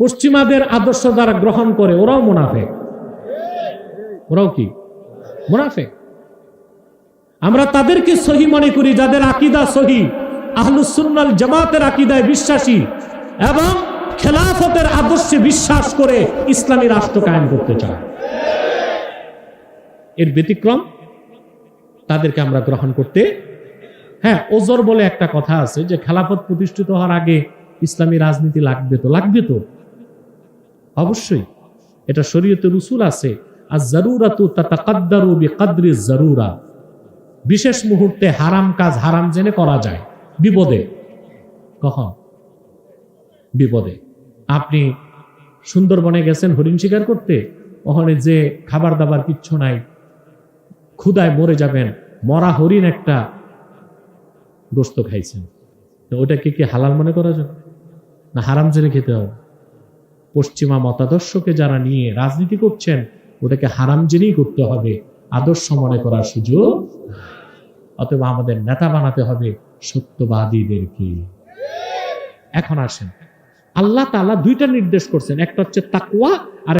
পশ্চিমাদের আদর্শ দ্বারা গ্রহণ করে, ওরাও মুনাফে ওরাও কি? মুনাফে আমরা তাদেরকে সহি মনে করি, যাদের আকিদা সহি আহলুসুন্নাল জামাতের আকিদায় বিশ্বাসী এবং খেলাফতের আদর্শে বিশ্বাস করে ইসলামী রাষ্ট্র কায়েম করতে চায়। এর ব্যতিক্রম, তাদেরকে আমরা গ্রহণ করতে হ্যাঁ ওজোর বলে একটা কথা আছে যে, খেলাফত প্রতিষ্ঠিত হওয়ার আগে ইসলামী রাজনীতি লাগবে তো লাগবে তো। অবশ্যই। এটা শরীয়তের উসুল আছে আর জারুরাতু তাতাকাদ্দারু বিকাদ্রি জারুরা। বিশেষ মুহূর্তে হারাম কাজ হারাম জেনে করা যায়। বিপদে। কখন? বিপদে। আপনি সুন্দরবনে গেছেন হরিণ শিকার করতে, ওখানে যে খাবার দাবার কিচ্ছু নাই ক্ষুদায় মরে যাবেন, মরা হরিণ একটা গোস্ত খাইছেন। তো ওটাকে কি হালাল মনে করা যাবে? না হারাম জেনে খেতে হবে? পশ্চিমা মতাদর্শকে যারা নিয়ে রাজনীতি করছেন ওটাকে হারাম জেনেই করতে হবে। আদর্শ মনে করার সুযোগ অথবা আমাদের নেতা বানাতে হবে সত্যবাদীদেরকে। এখন আসেন। আল্লাহ তালা দুইটা নির্দেশ করছেন। একটা হচ্ছে তাকুয়া আর